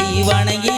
காலடியை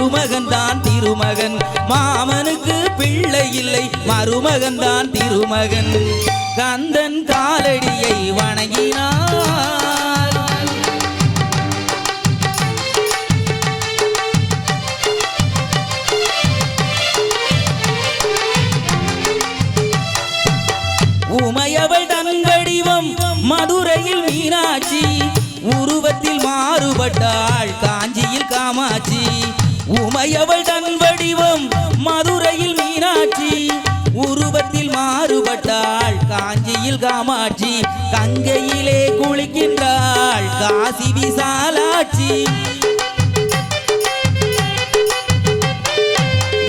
மருமகன் தான் திருமகன். மாமனுக்கு பிள்ளை இல்லை மருமகன் தான் திருமகன். கந்தன் காலடியை வணங்கினார். உமையவள் தங்கடிவம் மதுரையில் மீனாட்சி உருவத்தில் மாறுபட்டாள் காஞ்சியில் உமையவள் தன் வடிவம் மதுரையில் மீனாட்சி உருவத்தில் மாறுபட்டாள் காஞ்சியில் காமாட்சி கங்கையிலே குளிக்கின்றாள் காசி விசாலாட்சி.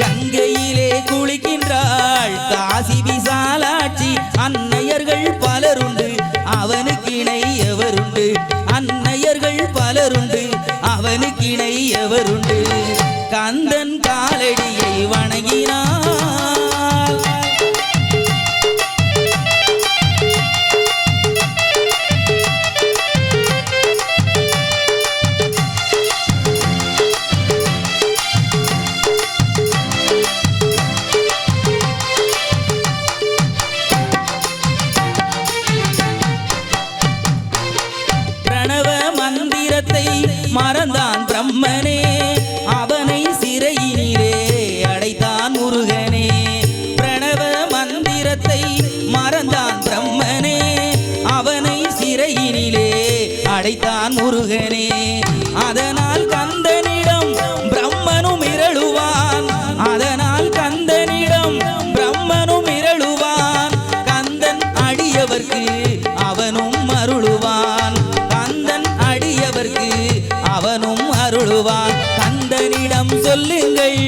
கங்கையிலே குளிக்கின்றாள் காசி விசாலாட்சி. அன்னையர்கள் பலருண்டு அவனுக்கு இணை எவருண்டு அன்னையர்கள் பலருண்டு அவனுக்கு இணை எவருண்டு கந்தன் காலடியை வணங்கினான் அடைத்தான் முருகனே. அதனால் கந்தனிடம் பிரம்மனும் இரழுவான் அதனால் கந்தனிடம் பிரம்மனும் இரழுவான் கந்தன் அடியவர்க்கு அவனும் அருளுவான். கந்தன் அடியவர்க்கு அவனும் அருளுவான். கந்தனிடம் சொல்லுங்கள்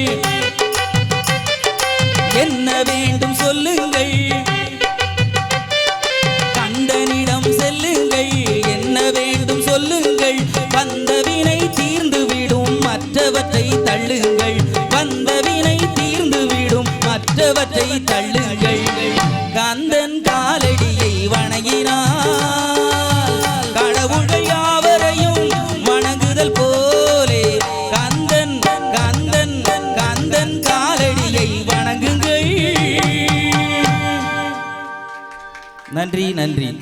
கண்டவற்றை தள்ளுங்கள். கந்தன் காலடியை வணங்கினார். கடவுள்கள் யாவரையும் வணங்குதல் போலே. கந்தன் கந்தன் கந்தன் காலடியை வணங்குங்கள். நன்றி நன்றி.